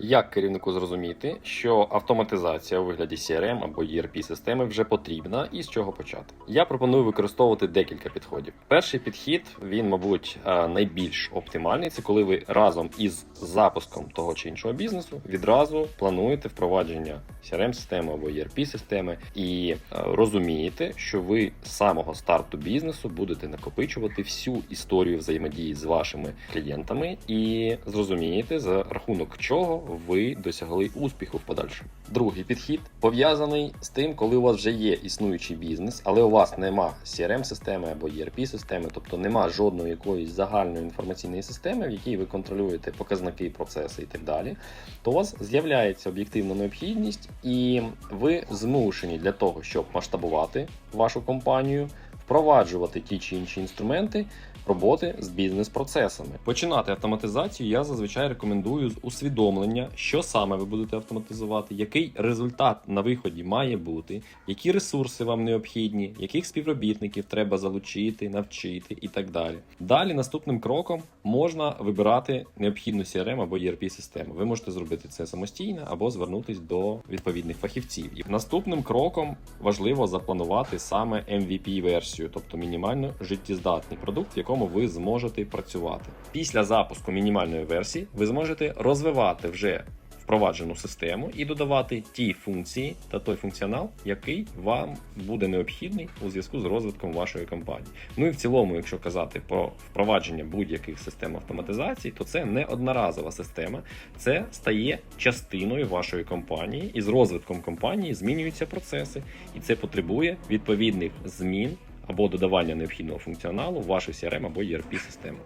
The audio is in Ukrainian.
Як керівнику зрозуміти, що автоматизація у вигляді CRM або ERP системи вже потрібна і з чого почати? Я пропоную використовувати декілька підходів. Перший підхід він, мабуть, е, найбільш оптимальний. Це коли ви разом із запуском того чи іншого бізнесу відразу плануєте впровадження crm системи або ERP системи і е, розумієте, що ви з самого старту бізнесу будете накопичувати всю історію взаємодії з вашими клієнтами і зрозумієте за рахунок чого ви досягли успіху в подальшому. Другий підхід пов'язаний з тим, коли у вас вже є існуючий бізнес, але у вас нема crm системи або ERP системи, тобто нема жодної якоїсь загальної інформаційної системи, в якій ви контролюєте показники, процеси і так далі, то у вас з'являється об'єктивна необхідність, і ви змушені для того, щоб масштабувати вашу компанію, впроваджувати ті чи інші інструменти роботи з бізнес-процесами. Починати автоматизацію я зазвичай рекомендую з усвідомлення, що саме ви будете автоматизувати, який результат на виході має бути, які ресурси вам необхідні, яких співробітників треба залучити, навчити і так далі. Далі наступним кроком можна вибирати необхідну CRM або ERP систему. Ви можете зробити це самостійно або звернутись до відповідних фахівців. Наступним кроком важливо запланувати саме MVP-версію, тобто мінімально життєздатний продукт, в якому ви зможете працювати. Після запуску мінімальної версії ви зможете розвивати вже впроваджену систему і додавати ті функції та той функціонал, який вам буде необхідний у зв'язку з розвитком вашої компанії. Ну і в цілому, якщо казати про впровадження будь-яких систем автоматизації, то це не одноразова система, це стає частиною вашої компанії, і з розвитком компанії змінюються процеси, і це потребує відповідних змін або додавання необхідного функціоналу в вашу CRM або ERP систему.